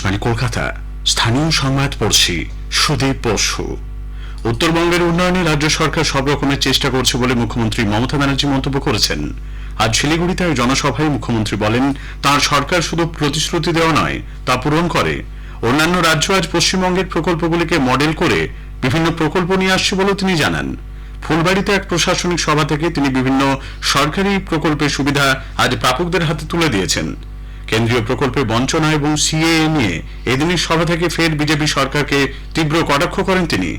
আকাশবাণী কলকাতা। স্থানীয় সংবাদ পড়ছি সুদীপ বসু। উত্তরবঙ্গের উন্নয়নে রাজ্য সরকার সব রকমের চেষ্টা করছে বলে মুখ্যমন্ত্রী মমতা ব্যানার্জি মন্তব্য করেছেন। আজ শিলিগুড়িতে এক জনসভায় মুখ্যমন্ত্রী বলেন, তার সরকার শুধু প্রতিশ্রুতি দেওয়া নয়, তা পূরণ করে। অন্যান্য রাজ্য আজ পশ্চিমবঙ্গের প্রকল্পগুলিকে মডেল করে বিভিন্ন প্রকল্প নিয়ে আসছে বলেও তিনি জানান। ফুলবাড়িতে এক প্রশাসনিক সভা থেকে তিনি বিভিন্ন সরকারি প্রকল্পের সুবিধা আজ প্রাপকদের হাতে তুলে দিয়েছেন। কেন্দ্রীয় প্রকল্পে বঞ্চনা এবং সিএএ নিয়ে এদিনের সভা থেকে ফের বিজেপি সরকারকে তীব্র কটাক্ষ করেন তিনি।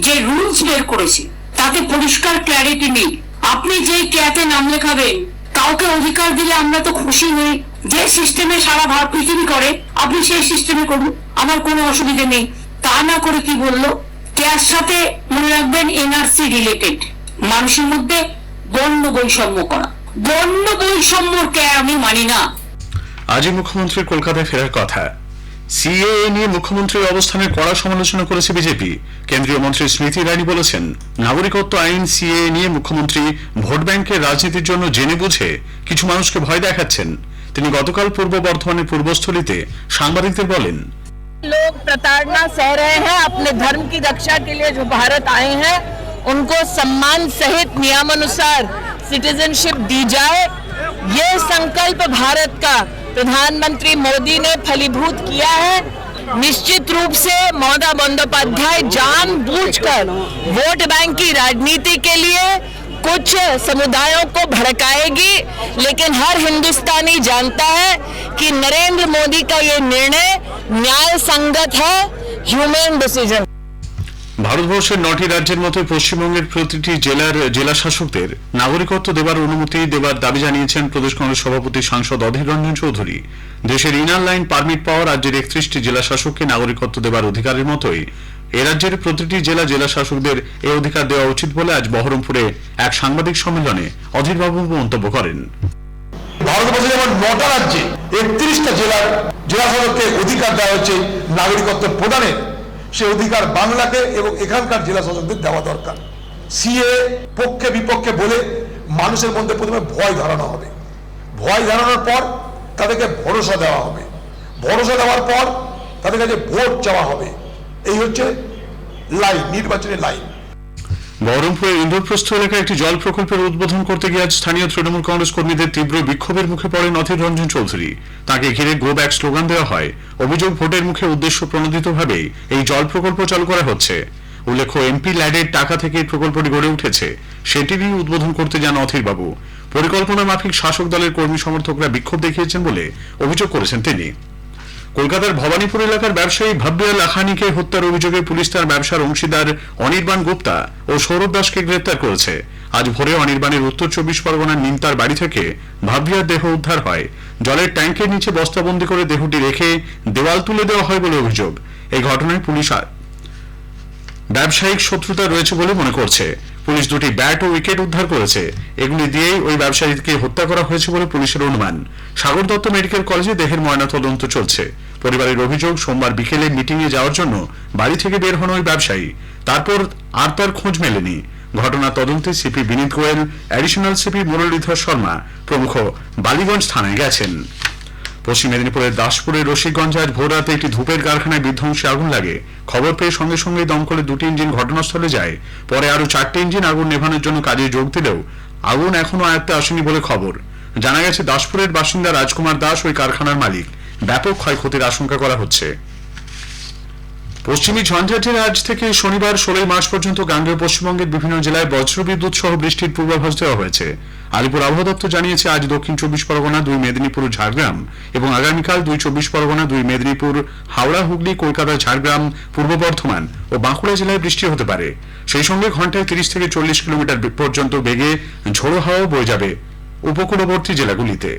যে রুলস বের করেছে, তাতে পরিষ্কার ক্ল্যারিটি নেই। আপনি যে ক্যাতে নাম লেখাবেন, কাউকে অধিকার দিলে আমরা তো খুশি হই। যে সিস্টেমে সারা ভারত পৃথিবী করে, আপনি সেই সিস্টেমে করুন, আমার কোনো অসুবিধা নেই। তা না করে কি বলল? ক্যার সাথে মনে রাখবেন এনআরসি রিলেটেড মানুষের মধ্যে বর্ণ বৈষম্য করা। বর্ণ বৈষম্যকে আমি মানি না। আজই মুখ্যমন্ত্রীর কলকাতায় ফেরার কথা সিএএ নিয়ে মুখ্যমন্ত্রীর অবস্থানের কড়া সমালোচনা করেছে বিজেপি কেন্দ্রীয় মন্ত্রী স্মৃতি ইরানি বলেছেন নাগরিকত্ব আইন সিএএ নিয়ে মুখ্যমন্ত্রী ভোট ব্যাংকের রাজনীতির জন্য জেনে বুঝে কিছু মানুষকে ভয় দেখাচ্ছেন তিনি গতকাল পূর্ব বর্ধমানের পূর্বস্থলীতে সাংবাদিকদের বলেন लोग प्रताड़ना सह रहे हैं अपने धर्म की रक्षा के लिए जो भारत आए हैं उनको सम्मान सहित नियमानुसार सिटीजनशिप दी जाए ये संकल्प भारत का प्रधानमंत्री मोदी ने फलीभूत किया है। निश्चित रूप से ममता बंदोपाध्याय जानबूझकर वोट बैंक की राजनीति के लिए कुछ समुदायों को भड़काएगी, लेकिन हर हिंदुस्तानी जानता है कि नरेंद्र मोदी का ये निर्णय न्याय संगत है ह्यूमन डिसीज़न ভারতবর্ষের নটি রাজ্যের মতো পশ্চিমবঙ্গের প্রতিটি জেলার জেলা শাসকদের নাগরিকত্ব দেবার অনুমতি দেবার দাবি জানিয়েছেন প্রদেশ কংগ্রেস সভাপতি সাংসদ অধীর রঞ্জন চৌধুরী। দেশের ইনার লাইন পারমিট পাওয়া রাজ্যের একত্রিশটি জেলা শাসককে নাগরিকত্ব দেবার অধিকারের মতোই এ রাজ্যের প্রতিটি জেলা জেলা শাসকদের এই অধিকার দেওয়া উচিত বলে আজ বহরমপুরে এক সাংবাদিক সম্মেলনে অধীরবাবু মন্তব্য করেন। ভারতবর্ষে যেমন নটা রাজ্যে একত্রিশটা জেলার জেলা শাসককে অধিকার দেওয়া হচ্ছে, নাগরিকত্ব প্রদানের সে অধিকার বাংলাকে এবং এখানকার জেলা শাসকদের দেওয়া দরকার। সিএ পক্ষে বিপক্ষে বলে মানুষের মধ্যে প্রথমে ভয় ধরানো হবে। ভয় ধরানোর পর তাদেরকে ভরসা দেওয়া হবে। ভরসা দেওয়ার পর তাদের কাছে ভোট চাওয়া হবে। এই হচ্ছে লাইন নির্বাচনের লাইন। বহরমপুরের ইন্দ্রপ্রস্থ এলাকায় একটি জল প্রকল্পের উদ্বোধন করতে গিয়ে আজ স্থানীয় তৃণমূল কংগ্রেস কর্মীদের তীব্র বিক্ষোভের মুখে পড়েন অধীর রঞ্জন চৌধুরী। তাকে ঘিরে গো ব্যাক স্লোগান দেওয়া হয়। অভিযোগ, ভোটের মুখে উদ্দেশ্য প্রণোদিতভাবে এই জল প্রকল্প চালু করা হচ্ছে। উল্লেখ্য, এমপি ল্যাডের টাকা থেকে এই প্রকল্পটি গড়ে উঠেছে। সেটিরই উদ্বোধন করতে যান অধীরবাবু। পরিকল্পনা মাফিক শাসক দলের কর্মী সমর্থকরা বিক্ষোভ দেখিয়েছেন বলে অভিযোগ করেছেন তিনি। কলকাতার ভবানীপুর এলাকার ব্যবসায়ী ভাবিয়া লাখানিকে হত্যার অভিযোগে পুলিশ তার ব্যবসার অংশীদার অনির্বাণ গুপ্তা ও সৌরভ দাসকে গ্রেপ্তার করেছে। আজ ভোরে অনির্বাণের উত্তর চব্বিশ পরগনার নিমতার বাড়ি থেকে ভাব্যার দেহ উদ্ধার হয়। জলের ট্যাঙ্কের নিচে বস্তাবন্দি করে দেহটি রেখে দেওয়াল তুলে দেওয়া হয় বলে অভিযোগ। এই ঘটনায় পুলিশ ব্যবসায়িক শত্রুতা রয়েছে বলে মনে করছে। পুলিশ দুটি ব্যাট ও উইকেট উদ্ধার করেছে। এগুলি দিয়েই ওই ব্যবসায়ীকে হত্যা করা হয়েছে বলে পুলিশের অনুমান। সাগর দত্ত মেডিকেল কলেজে দেহের ময়না তদন্ত চলছে। পরিবারের অভিযোগ, সোমবার বিকেলে মিটিং এ যাওয়ার জন্য বাড়ি থেকে বের হন ওই ব্যবসায়ী। তারপর আর তার খোঁজ মেলেনি। ঘটনা তদন্তে CP Vineet Goyal, additional CP Muralidhar Sharma প্রমুখ বালিগঞ্জ থানায় গেছেন। পশ্চিম মেদিনীপুরের দাসপুরের রশিকগঞ্জায় আজ ভোর রাতে একটি ধূপের কারখানায় বিধ্বংসী আগুন লাগে। খবর পেয়ে সঙ্গে সঙ্গে দমকলে দুটি ইঞ্জিন ঘটনাস্থলে যায়। পরে আরও চারটি ইঞ্জিন আগুন নেভানোর জন্য কাজে যোগ দিলেও আগুন এখনও আয়ত্তে আসেনি বলে খবর। জানা গেছে, দাসপুরের বাসিন্দা রাজকুমার দাস ওই কারখানার মালিক। ব্যাপক ক্ষয়ক্ষতির আশঙ্কা করা হচ্ছে। পশ্চিমী ঝঞ্ঝাটের আজ থেকে শনিবার ষোলোই মার্চ পর্যন্ত গাঙ্গেয় পশ্চিমবঙ্গের বিভিন্ন জেলায় বজ্রবিদ্যুৎ সহ বৃষ্টির পূর্বাভাস দেওয়া হয়েছে। আলিপুর আবহাওয়া দপ্তর জানিয়েছে, আজ দক্ষিণ চব্বিশ পরগনা, দুই মেদিনীপুর, ঝাড়গ্রাম এবং আগামীকাল দুই চব্বিশ পরগনা, দুই মেদিনীপুর, হাওড়া, হুগলি, কলকাতা, ঝাড়গ্রাম, পূর্ব বর্ধমান ও বাঁকুড়া জেলায় বৃষ্টি হতে পারে। সেই সঙ্গে ঘন্টায় তিরিশ থেকে চল্লিশ কিলোমিটার পর্যন্ত বেগে ঝোড়ো হাওয়াও বয়ে যাবে উপকূলবর্তী জেলাগুলিতে।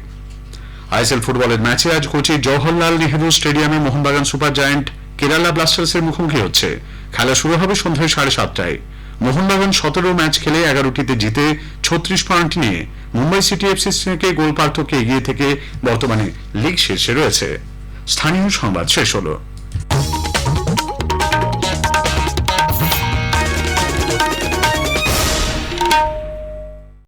আইএসএল ফুটবলের ম্যাচে আজ কোচি জওহরলাল নেহরু স্টেডিয়ামে মোহনবাগান সুপার জায়ান্ট কেরালা ব্লাস্টার্সের মুখোমুখি হচ্ছে। খেলা শুরু হবে সন্ধ্যায় সাড়ে সাতটায়। মোহনবাগান সতেরো ম্যাচ খেলে এগারোটিতে জিতে ছত্রিশ পয়েন্ট নিয়ে মুম্বাই সিটি এফসি থেকে গোল পার্থক্যে এগিয়ে থেকে বর্তমানে লিগ শীর্ষে রয়েছে। স্থানীয় সংবাদ শেষ হলো।